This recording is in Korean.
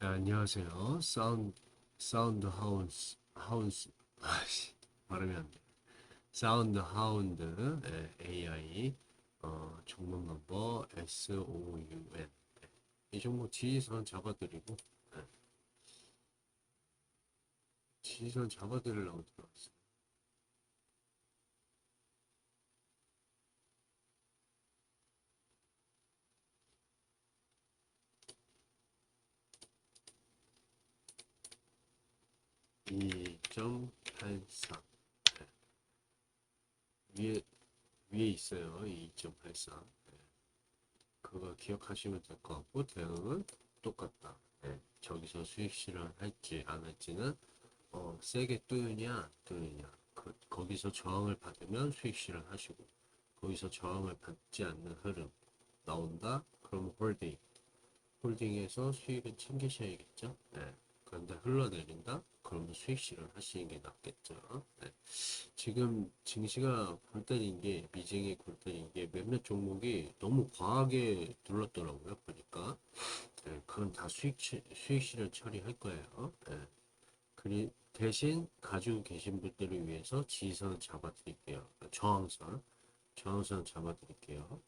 네, 안녕하세요. 사운드 사운드 하운스 하운스 아씨 발음이 안 돼. 사운드 하운드 예, AI 어, 종목 넘버 S O U N 예, 이 종목 지지선 잡아드리고 예. 지지선 잡아드리려고 들어왔어요. 이점 팔3 위에 위에 있어요. 2.84. 그거 기억하시면 될 것 같고 대응은 똑같다. 네. 저기서 수익 실현 할지 안 할지는 어, 세게 뚫느냐 안 뚫느냐 그, 거기서 저항을 받으면 수익 실현 하시고 거기서 저항을 받지 않는 흐름 나온다. 그럼 홀딩 홀딩해서 수익을 챙기셔야겠죠. 네. 그런데 흘러내린다? 그러면 수익 실현 하시는 게 낫겠죠. 네. 지금 증시가 골 때린 게, 미증이 골 때린 게 몇몇 종목이 너무 과하게 눌렀더라고요. 보니까. 네, 그건 다 수익, 치- 수익 실현 처리할 거예요. 네. 그리, 대신 가지고 계신 분들을 위해서 지선 잡아드릴게요. 저항선. 저항선 잡아드릴게요.